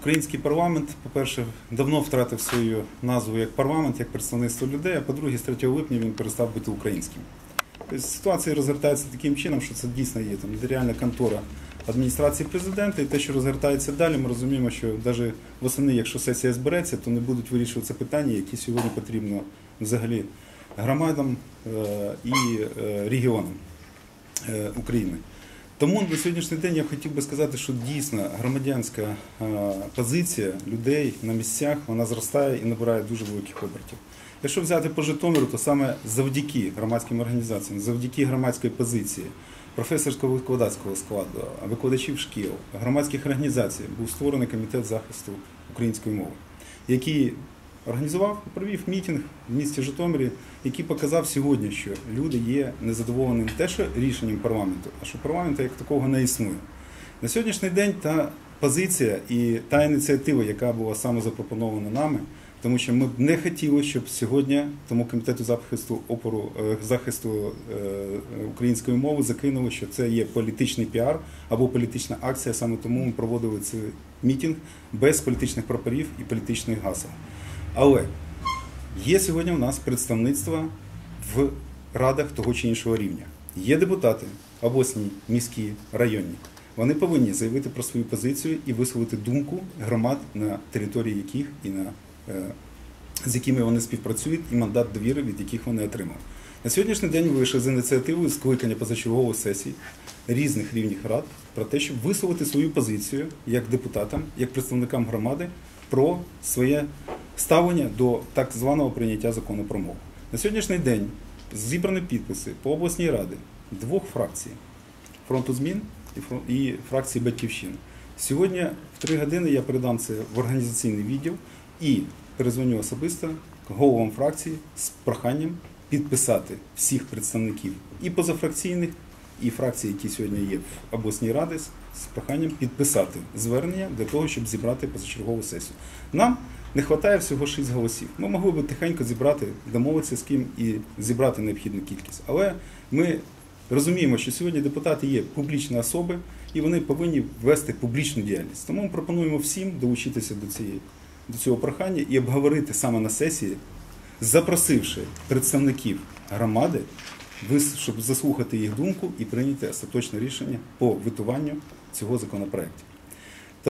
Український парламент, по-перше, давно втратив свою назву як парламент, як представництво людей, а по-друге, з 3 липня він перестав бути українським. Тобто ситуація розгортається таким чином, що це дійсно є там реальна контора адміністрації президента, і те, що розгортається далі, ми розуміємо, що навіть восени, якщо сесія збереться, то не будуть вирішуватися питання, які сьогодні потрібно взагалі громадам е, і е, регіонам е, України. Тому на сьогоднішній день я хотів би сказати, що дійсно громадянська е, позиція людей на місцях вона зростає і набирає дуже великих обертів. Якщо взяти по Житомиру, то саме завдяки громадським організаціям, завдяки громадської позиції, професорського викладацького складу, викладачів шкіл, громадських організацій був створений комітет захисту української мови, який організував провів мітинг в місті Житомирі, який показав сьогодні, що люди є незадоволені не те, що рішенням парламенту, а що парламенту як такого не існує. На сьогоднішній день та позиція і та ініціатива, яка була саме запропонована нами, тому що ми б не хотіли, щоб сьогодні тому комітету захисту опору е, захисту е, української мови закинули, що це є політичний піар або політична акція. Саме тому ми проводили цей мітинг без політичних прапорів і політичних гасел. Але є сьогодні у нас представництво в радах того чи іншого рівня. Є депутати обласні, міські, районні. Вони повинні заявити про свою позицію і висловити думку громад, на території яких і на е, з якими вони співпрацюють, і мандат довіри, від яких вони отримали. На сьогоднішній день ви вийшли з ініціативою скликання позачергової сесії різних рівнів рад про те, щоб висловити свою позицію як депутатам, як представникам громади про своє ставлення до так званого прийняття закону про мову. На сьогоднішній день зібрані підписи по обласній раді двох фракцій фронту змін і фракції Батьківщини. Сьогодні в три години я передам це в організаційний відділ і перезвоню особисто головам фракції з проханням підписати всіх представників і позафракційних, і фракцій, які сьогодні є в обласній раді, з проханням підписати звернення для того, щоб зібрати позачергову сесію. Нам не вистачає всього 6 голосів. Ми могли б тихенько зібрати, домовитися з ким і зібрати необхідну кількість. Але ми розуміємо, що сьогодні депутати є публічні особи і вони повинні вести публічну діяльність. Тому ми пропонуємо всім долучитися до цієї до цього прохання і обговорити саме на сесії, запросивши представників громади, щоб заслухати їх думку і прийняти остаточне рішення по витуванню цього законопроекту.